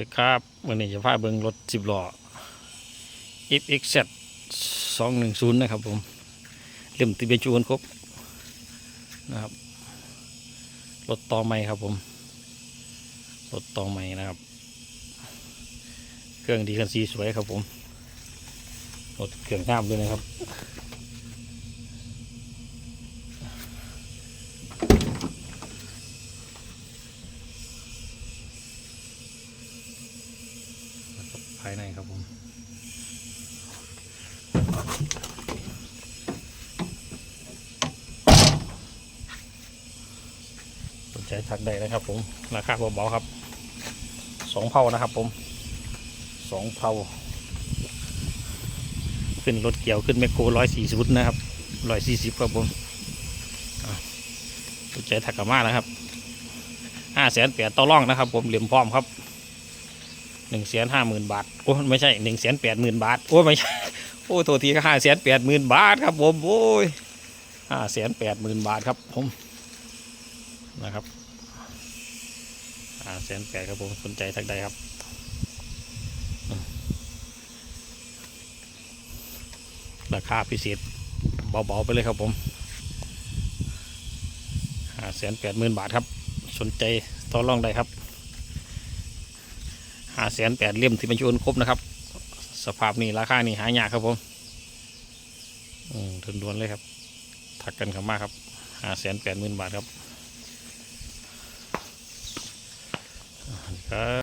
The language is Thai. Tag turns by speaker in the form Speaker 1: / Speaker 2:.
Speaker 1: ดีครับวันนี้จะพาเบิงรถสิบล้อ FXZ 210 นะครับผมเริ่มติดเป็นจูนครบนะครับรถต่อใหม่ครับผมรถต่อใหม่นะครับ เครื่องดีคันสีสวยครับผมรถเครื่องงามด้วยนะครับายในครับผมสนใจทักได้นะครับผม ราคาเบาๆครับสองเผานะครับผมสองเผาขึ้นรถเกี่ยวขึ้นแมคโครร้อยสี่สิบนะครับร้อยสี่สิบครับผมสนใจทักกันมานะครับห้าแสนแปดต่อร่องนะครับผมเหลี่ยมพร้อมครับ หนึ่งแสนห้าหมื่นบาทโอ้ไม่ใช่หนึ่งแสนแปดหมื่นบาทโอ้ไม่ใช่โอ้โทษทีห้าแสนแปดหมื่นบาทครับผมโอ้ยห้าแสนแปดหมื่นบาทครับผมนะครับห้าแสนแปดครับผมสนใจทักใดครับราคาพิเศษเบาๆไปเลยครับผมห้าแสนแปดหมื่นบาทครับ สนใจต่อรองได้ครับ หาแสนแปดเลี่ยมที่บรรจุนครบนะครับ สภาพนี้ราคานี่หายากครับผมอืมทุนดวนเลยครับ ถักกันข้ามาครับหาแสนแปดหมื่นบาทครับครับ